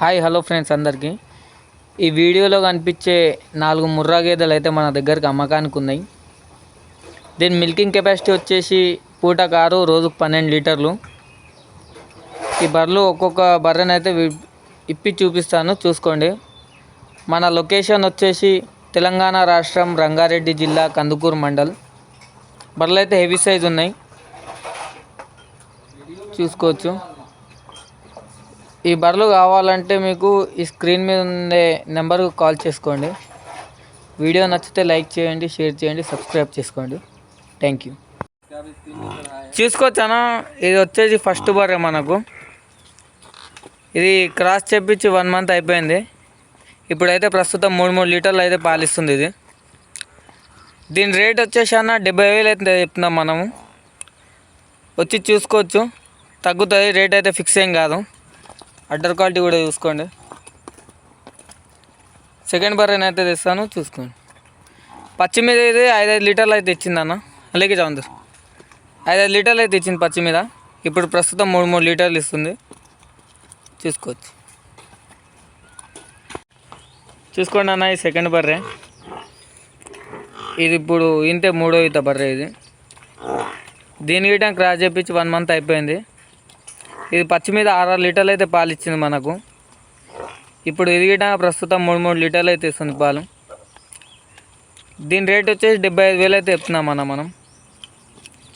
Hi hello friends అందరికీ. ఈ వీడియోలో కనిపించే నాలుగు ముర్రా గేదెలు అయితే మన దగ్గరికి అమ్మకానికి ఉన్నాయి. దీని మిల్కింగ్ కెపాసిటీ వచ్చేసి పూటకు ఆరు రోజుకు పన్నెండు లీటర్లు. ఈ బర్రెలు ఒక్కొక్క బర్రెని అయితే ఇప్పి చూపిస్తాను చూసుకోండి. మన లొకేషన్ వచ్చేసి తెలంగాణ రాష్ట్రం రంగారెడ్డి జిల్లా కందుకూరు మండల్. బర్రెలు అయితే హెవీ సైజ్ ఉన్నాయి. చూసుకోవచ్చు. ఈ బర్రెలు కావాలంటే మీకు ఈ స్క్రీన్ మీద ఉండే నెంబర్కు కాల్ చేసుకోండి. వీడియో నచ్చితే లైక్ చేయండి షేర్ చేయండి సబ్స్క్రైబ్ చేసుకోండి. Thank you. చూసుకోవచ్చానా? ఇది వచ్చేసి ఫస్ట్ బర్రె మనకు. ఇది క్రాస్ చెప్పించి వన్ మంత్ అయిపోయింది. ఇప్పుడైతే ప్రస్తుతం మూడు మూడు లీటర్లు అయితే పాలిస్తుంది ఇది. దీని రేట్ వచ్చేసి అన్న డెబ్బై వేలు అయితే చెప్తున్నాం మనము. వచ్చి చూసుకోవచ్చు. తగ్గుతుంది రేట్ అయితే ఫిక్స్ ఏం కాదు. అడ్డర్ క్వాలిటీ కూడా చూసుకోండి. సెకండ్ బర్రెన్ అయితే తెస్తాను చూసుకోండి. పచ్చి మీద ఇది ఐదైదు లీటర్లు అయితే ఇచ్చిందన్న అలాగే చదువు ఐదైదు లీటర్లు అయితే ఇచ్చింది పచ్చి మీద ఇప్పుడు ప్రస్తుతం మూడు మూడు లీటర్లు ఇస్తుంది. చూసుకోవచ్చు. చూసుకోండి అన్న ఈ సెకండ్ బర్రె. ఇది ఇప్పుడు ఇంతే మూడో ఈత బర్రె ఇది. దీని గిట్ట క్రాస్ చేపించి వన్ మంత్ అయిపోయింది. ఇది పచ్చి మీద ఆరు లీటర్లు అయితే పాలు ఇచ్చింది మనకు. ఇప్పుడు ఇది ప్రస్తుతం మూడు మూడు లీటర్లు అయితే ఇస్తుంది పాలు. దీని రేట్ వచ్చేసి డెబ్బై ఐదు వేలు అయితే చెప్తున్నాం అన్న మనం.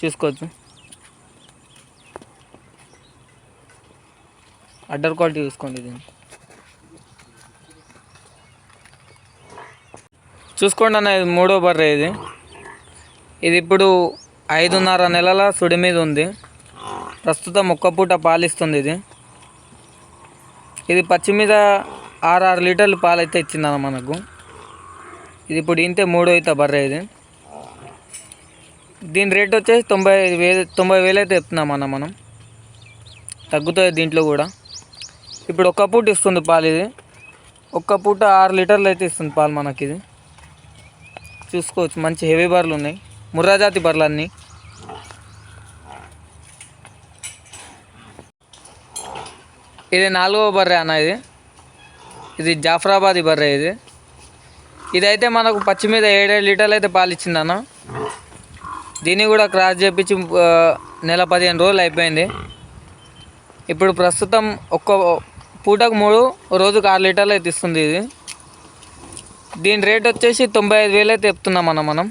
చూసుకోవచ్చు. అడ్డర్ క్వాలిటీ చూసుకోండి దీన్ని. చూసుకోండి అన్న ఇది మూడో బర్రె ఇది. ఇది ఇప్పుడు ఐదున్నర నెలల సుడి మీద ఉంది. ప్రస్తుతం ఒక్క పూట పాలిస్తుంది ఇది. ఇది పచ్చి మీద ఆరు ఆరు లీటర్లు పాలు అయితే ఇచ్చిందన్న మనకు. ఇది ఇప్పుడు ఇంతే మూడో అయితే బర్రె ఇది. దీని రేట్ వచ్చేసి తొంభై ఐదు వేలు తొంభై వేలు అయితే చెప్తున్నామన్న మనం. తగ్గుతుంది దీంట్లో కూడా. ఇప్పుడు ఒక్క పూట ఇస్తుంది పాలు ఇది. ఒక్క పూట ఆరు లీటర్లు అయితే ఇస్తుంది పాలు మనకి ఇది. చూసుకోవచ్చు మంచి హెవీ బర్రెలు ఉన్నాయి. ముర్రా జాతి బర్రెలు అన్నీ ఇది నాలుగవ బర్రె అన్న ఇది. ఇది జాఫరాబాద్ బర్రె ఇది. ఇదైతే మనకు పచ్చి మీద ఏడేడు లీటర్లు అయితే పాలు ఇచ్చింది అన్న. దీన్ని కూడా క్రాస్ చేపించి నెల పదిహేను రోజులు అయిపోయింది. ఇప్పుడు ప్రస్తుతం ఒక్క పూటకు మూడు రోజుకు ఆరు లీటర్లు అయితే ఇస్తుంది ఇది. దీని రేట్ వచ్చేసి తొంభై ఐదు వేలు అయితే చెప్తున్నాం అన్న మనం.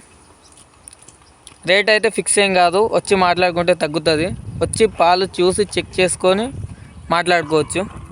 రేట్ అయితే ఫిక్స్ ఏం కాదు. వచ్చి మాట్లాడుకుంటే తగ్గుతుంది. వచ్చి పాలు చూసి చెక్ చేసుకొని మాట్లాడుకోవచ్చు.